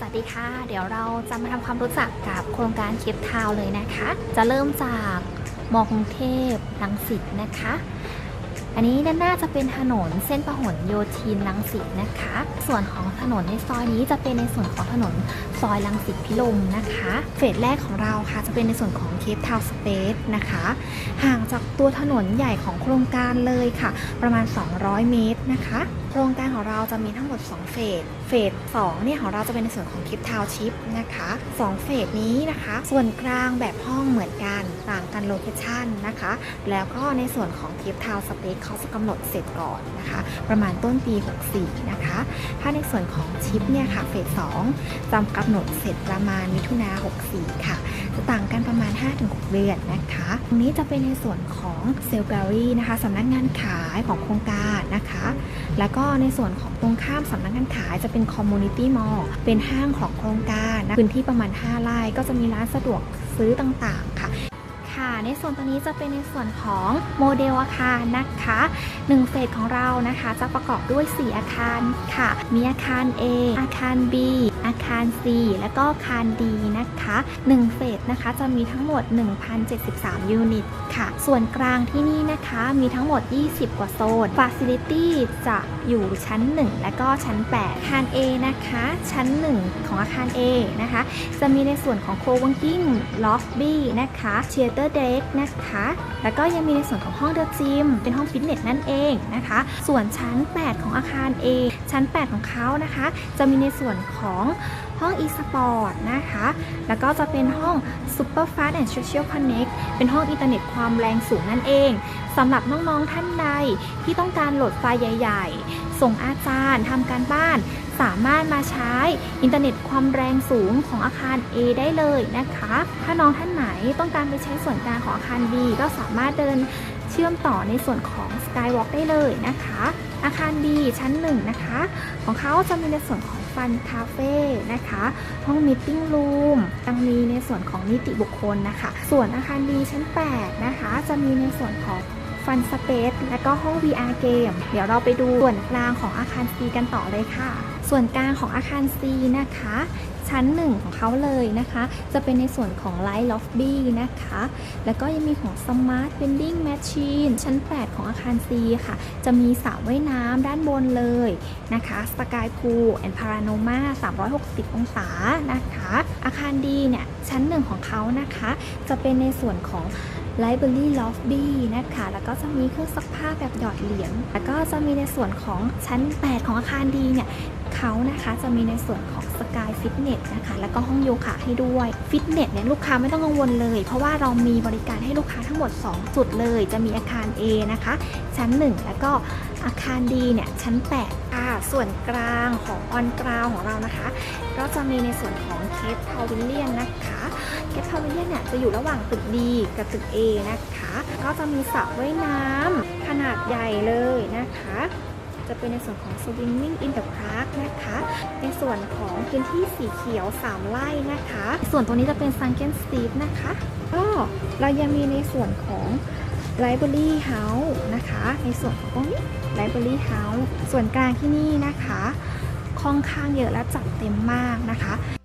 สวัสดีค่ะ เดี๋ยวเราจะมาทำความรู้จักกับโครงการเคปทาวเลยนะคะ จะเริ่มจากมอกรุงเทพลังสิตนะคะ อันนี้ด้านหน้าจะเป็นถนนเส้นพหลโยธินลังสิตนะคะ ส่วนของถนนในซอยนี้จะเป็นในส่วนของถนนซอยลังสิตพิลมนะคะ เฟสแรกของเราค่ะจะเป็นในส่วนของเคปทาวสเปซนะคะ ห่างจากตัวถนนใหญ่ของโครงการเลยค่ะ ประมาณ 200 เมตรนะคะ โครงการของเราจะมีทั้งหมด 2 เฟส เฟส2เนี่ยของเราจะเป็นในส่วนของคลิปทาวชิปนะคะ2เฟสนี้นะคะ ส่วนกลางแบบห้องเหมือนกันต่างกันโลเคชันนะคะ แล้วก็ในส่วนของคลิปทาวสเปคเขาจะกำหนดเสร็จก่อนนะคะ ประมาณต้นปี 64 นะคะ ถ้าในส่วนของชิปเนี่ยค่ะเฟส2จำกำหนดเสร็จประมาณมิถุนา64 ค่ะจะต่างกันประมาณ 5-6 เดือนนะคะตรงนี้จะเป็นในส่วนของเซล l แกลลี่นะคะสำนักงานขายของโครงการนะคะ แล้วก็ในส่วนของตรงข้ามสำนักงานขายจะเป็น็นคอมมูนิตี้มอลล์เป็นห้างของโครงการนะพื้นที่ประมาณ 5 ไร่ก็จะมีร้านสะดวกซื้อต่างๆค่ะ ค่ะ ในส่วนตัวนี้จะเป็นในส่วนของโมเดลอาคารนะคะ1เฟสของเรานะคะจะประกอบด้วย 4 อาคารค่ะ มีอาคาร A อาคาร B อาคาร C และก็อาคาร D นะคะ1เฟสนะคะจะมีทั้งหมด 1,073 ยูนิตค่ะ ส่วนกลางที่นี่นะคะมีทั้งหมด 20 กว่าโซน Facility จะอยู่ชั้น 1 และก็ชั้น 8 อาคาร A นะคะ ชั้น 1 ของอาคาร A นะคะ จะมีในส่วนของ co-working lobby นะคะ theater deck นะคะ แล้วก็ยังมีในส่วนของห้องเด e จิม เป็นห้องฟิตเนสนั่นเองนะคะ ส่วนชั้น 8 ของอาคาร A ชั้น 8 ของเขานะคะ จะมีในส่วนของห้อง e-sport นะคะ แล้วก็จะเป็นห้อง super fast and social connect เป็นห้องอินเทอร์เน็ตความแรงสูงนั่นเองสำหรับน้องๆท่านใดที่ต้องการโหลดไฟล์ใหญ่ ๆ ส่งอาจารย์ทำการบ้าน สามารถมาใช้อินเทอร์เน็ตความแรงสูงของอาคาร A ได้เลยนะคะ ถ้าน้องท่านไหนต้องการไปใช้ส่วนกลางของอาคาร B ก็สามารถเดินเชื่อมต่อในส่วนของ Skywalk ได้เลยนะคะ อาคาร B ชั้น 1 นะคะ ของเขาจะมีในส่วนของฟันคาเฟ่นะคะ ห้องมิทติ้งรูมยังมีในส่วนของนิติบุคคลนะคะ ส่วนอาคาร B ชั้น 8 นะคะ จะมีในส่วนของ ฟันสเปซและก็ห้อง VR เกม เดี๋ยวเราไปดูส่วนกลางของอาคาร C กันต่อเลยค่ะ ส่วนกลางของอาคาร C นะคะ ชั้น1ของเขาเลยนะคะ จะเป็นในส่วนของ Light Lobby นะคะ แล้วก็ยังมีของ Smart Vending Machine ชั้น 8 ของอาคาร C ค่ะ จะมีสระว่ายน้ำด้านบนเลยนะคะ Sky Pool and Panorama 360 องศานะคะ อาคาร D เนี่ย ชั้น1ของเขานะคะ จะเป็นในส่วนของ Library Lobby นะคะ แล้วก็จะมีเครื่องซักผ้าแบบหยอดเหรียญแล้วก็จะมีในส่วนของชั้น 8 ของอาคารดีเนี่ย เขานะคะจะมีในส่วนของสกายฟิตเนสนะคะแล้วก็ห้องโยคะให้ด้วยฟิตเนสเนี่ยลูกค้าไม่ต้องกังวลเลย เพราะว่าเรามีบริการให้ลูกค้าทั้งหมด 2 จุดเลย จะมีอาคาร A นะคะ ชั้น 1 แล้วก็อาคาร D เนี่ยชั้น8ค่ะส่วนกลางของออนกราวของเรานะคะ ก็จะมีในส่วนของเคปพาวิลเลียนนะคะเคปพาวิลเลียนเนี่ยจะอยู่ระหว่างตึก D กับตึก A นะคะ ก็จะมีสระว่ายน้ำขนาดใหญ่เลยนะคะ จะเป็นในส่วนของ Swimming in the Park นะคะ ในส่วนของพื้นที่สีเขียว 3 ไร่นะคะ ส่วนตรงนี้จะเป็น Sunken Steep นะคะ ก็เรายังมีในส่วนของ Library House นะคะ ในส่วนของตรงนี้ Library House ส่วนกลางที่นี่นะคะค่อนข้างเยอะและจัดเต็มมากนะคะ